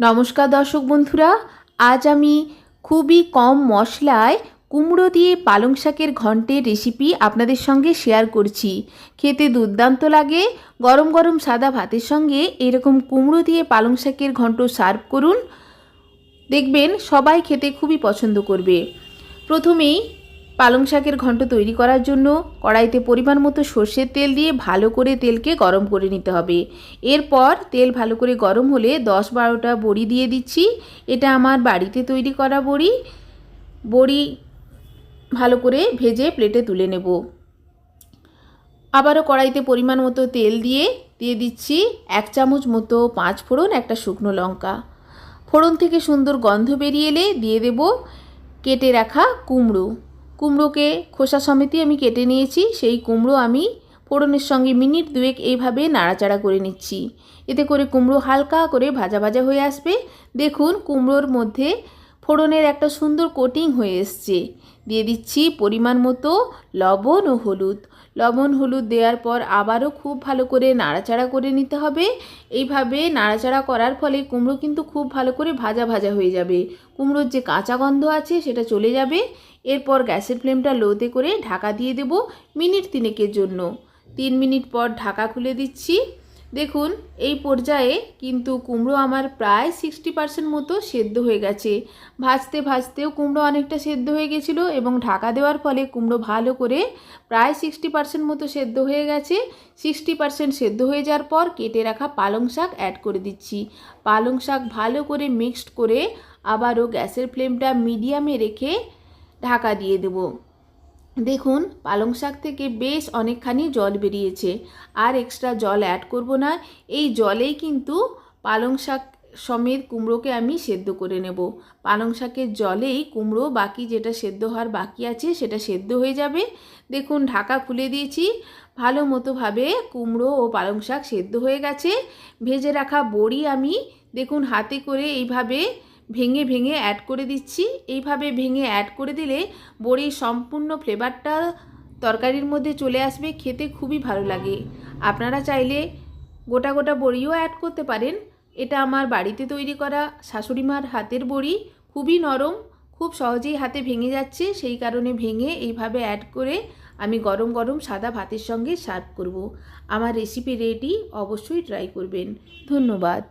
নমস্কার দর্শক বন্ধুরা, আজ আমি খুবই কম মশলায় কুমড়ো দিয়ে পালং শাকের ঘন্টের রেসিপি আপনাদের সঙ্গে শেয়ার করছি। খেতে দুর্দান্ত লাগে, গরম গরম সাদা ভাতের সঙ্গে এরকম কুমড়ো দিয়ে পালং শাকের ঘন্ট সার্ভ করুন। দেখবেন সবাই খেতে খুবই পছন্দ করবে। প্রথমেই পালং শাকের ঘন্ট তৈরি করার জন্য কড়াইতে পরিমাণ মতো সর্ষের তেল দিয়ে ভালো করে তেলকে গরম করে নিতে হবে। এরপর তেল ভালো করে গরম হলে দশ বারোটা বড়ি দিয়ে দিচ্ছি। এটা আমার বাড়িতে তৈরি করা বড়ি। বড়ি ভালো করে ভেজে প্লেটে তুলে নেব। আবারও কড়াইতে পরিমাণ মতো তেল দিয়ে দিয়ে দিচ্ছি এক চামচ মতো পাঁচ ফোড়ন, একটা শুকনো লঙ্কা। ফোড়ন থেকে সুন্দর গন্ধ বেরিয়ে এলে দিয়ে দেব কেটে রাখা কুমড়ো। কুমড়োকে খোসা সমেতই আমি কেটে নিয়েছি, সেই কুমড়ো আমি ফোড়নের সঙ্গে মিনিট দুয়েক এইভাবে নাড়াচাড়া করে নিচ্ছি। এতে করে কুমড়ো হালকা করে ভাজা ভাজা হয়ে আসবে। দেখুন, কুমড়োর মধ্যে ফোড়নের একটা সুন্দর কোটিং হয়ে এসছে। দিয়ে দিচ্ছি পরিমাণ মতো লবণ ও হলুদ। লবণ, হলুদ দেওয়ার পর আবারও খুব ভালো করে নাড়াচাড়া করে নিতে হবে। এইভাবে নাড়াচাড়া করার ফলে কুমড়ো কিন্তু খুব ভালো করে ভাজা ভাজা হয়ে যাবে। কুমড়োর যে কাঁচা গন্ধ আছে সেটা চলে যাবে। এরপর গ্যাসের ফ্লেমটা লোতে করে ঢাকা দিয়ে দেব মিনিট তিনেকের জন্য। তিন মিনিট পর ঢাকা খুলে দিচ্ছি। দেখুন, এই পর্যায়ে কিন্তু কুমড়ো আমার প্রায় সিক্সটি পার্সেন্ট মতো সেদ্ধ হয়ে গেছে। ভাজতে ভাজতেও কুমড়ো অনেকটা সেদ্ধ হয়ে গেছিল এবং ঢাকা দেওয়ার ফলে কুমড়ো ভালো করে প্রায় সিক্সটি পার্সেন্ট মতো সেদ্ধ হয়ে গেছে। সিক্সটি পার্সেন্ট সেদ্ধ হয়ে যাওয়ার পর কেটে রাখা পালং শাক অ্যাড করে দিচ্ছি। পালং শাক ভালো করে মিক্সড করে আবারও গ্যাসের ফ্লেমটা মিডিয়ামে রেখে ঢাকা দিয়ে দেবো। দেখুন, পালং শাক থেকে বেশ অনেকখানি জল বেরিয়েছে। আর এক্সট্রা জল অ্যাড করব না, এই জলেই কিন্তু পালং শাক সমেত কুমড়োকে আমি সেদ্ধ করে নেব। পালং শাকের জলেই কুমড়ো বাকি যেটা সেদ্ধ হওয়ার বাকি আছে সেটা সেদ্ধ হয়ে যাবে। দেখুন, ঢাকা খুলে দিয়েছি। ভালো মতোভাবে কুমড়ো ও পালং শাক সেদ্ধ হয়ে গেছে। ভেজে রাখা বড়ি আমি, দেখুন, হাতে করে এইভাবে ভেঙে ভেঙে অ্যাড করে দিচ্ছি। এইভাবে ভেঙে অ্যাড করে দিলে বড়ির সম্পূর্ণ ফ্লেভারটা তরকারির মধ্যে চলে আসবে, খেতে খুবই ভালো লাগে। আপনারা চাইলে গোটা গোটা বড়িও অ্যাড করতে পারেন। এটা আমার বাড়িতে তৈরি করা শাশুড়ি মার হাতের বড়ি। খুবই নরম, খুব সহজেই হাতে ভেঙে যাচ্ছে। সেই কারণে ভেঙে এইভাবে অ্যাড করে আমি গরম গরম সাদা ভাতের সঙ্গে সার্ভ করব। আমার রেসিপি রেডি অবশ্যই ট্রাই করবেন। ধন্যবাদ।